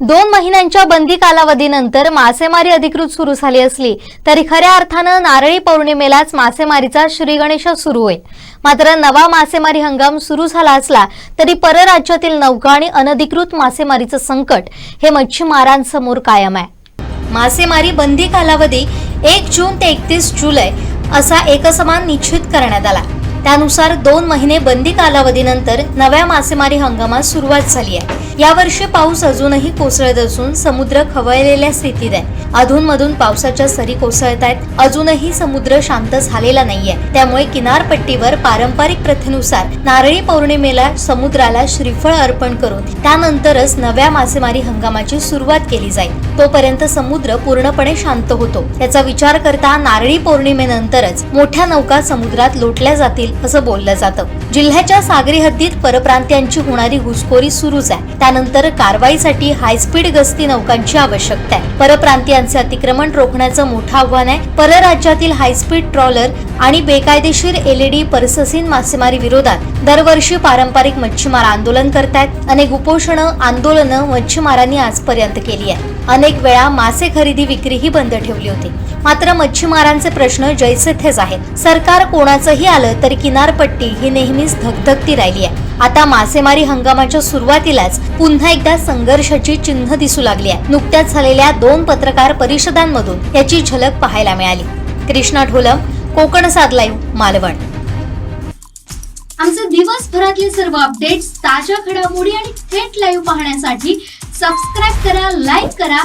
दोन महिन्यांच्या बंदी कालावधीनंतर मासेमारी अधिकृत सुरू झाली असली तरी खऱ्या अर्थानं नारळी पौर्णिमेलाच मासेमारीचा श्रीगणेश सुरू होईल मात्र नवा मासेमारी हंगाम सुरू झाला असला तरी परराज्यातील नौका आणि अनधिकृत मासेमारीचं संकट हे मच्छीमारांसमोर कायम आहे. मासेमारी बंदी कालावधी एक जून ते एकतीस जुलै असा एकसमान निश्चित करण्यात आला. त्यानुसार दोन महिने बंदी कालावधीनंतर नव्या मासेमारी हंगामात सुरुवात झाली आहे. यावर्षी पाऊस अजूनही कोसळत असून समुद्र खवळलेल्या स्थितीत आहे. अधूनमधून पावसाच्या सरी कोसळत आहेत. अजूनही समुद्र शांत झालेला नाहीये. त्यामुळे किनारपट्टीवर पारंपरिक प्रथेनुसार नारळी पौर्णिमेला समुद्राला श्रीफळ अर्पण करून त्यानंतरच नव्या मासेमारी हंगामाची सुरुवात केली जाईल. तोपर्यंत समुद्र पूर्णपणे शांत होतो. याचा विचार करता नारळी पौर्णिमेनंतरच मोठ्या नौका समुद्रात लोटल्या जातील असं बोललं जातं. जिल्ह्याच्या सागरी हद्दीत परप्रांतीयांची होणारी घुसखोरी सुरूच आहे. त्यानंतर कारवाईसाठी हायस्पीड गस्ती नौकांची आवश्यकता आहे. परप्रांतीयांचे अतिक्रमण रोखण्याचं मोठं आव्हान आहे. परराज्यातील हायस्पीड ट्रॉलर आणि बेकायदेशीर एलईडी परससीन मासेमारी विरोधात दरवर्षी पारंपरिक मच्छीमार आंदोलन करतायत. अनेक उपोषणं आंदोलनं मच्छीमारांनी आजपर्यंत केली आहे अनेक वेळा मासे खरेदी विक्रीही बंद ठेवली होती. मात्र मच्छीमारांचे प्रश्न जैसे थेच आहेत. सरकार कोणाचंही आलं तर किनारपट्टी ही नेहमीच धगधगती राहिली आहे. आता मासेमारी हंगामाच्या सुरुवातीलाच पुन्हा एकदा संघर्षाची चिन्ह दिसू लागली आहे. नुकत्याच झालेल्या दोन पत्रकार परिषदांमधून याची झलक पाहायला मिळाली. कृष्णा ढोलम कोकण सात लाईव्ह मालवण. आमचे दिवसभरातले सर्व अपडेट्स ताज्या घडामोडी आणि थेट लाईव्ह पाहण्यासाठी सबस्क्राईब करा लाईक करा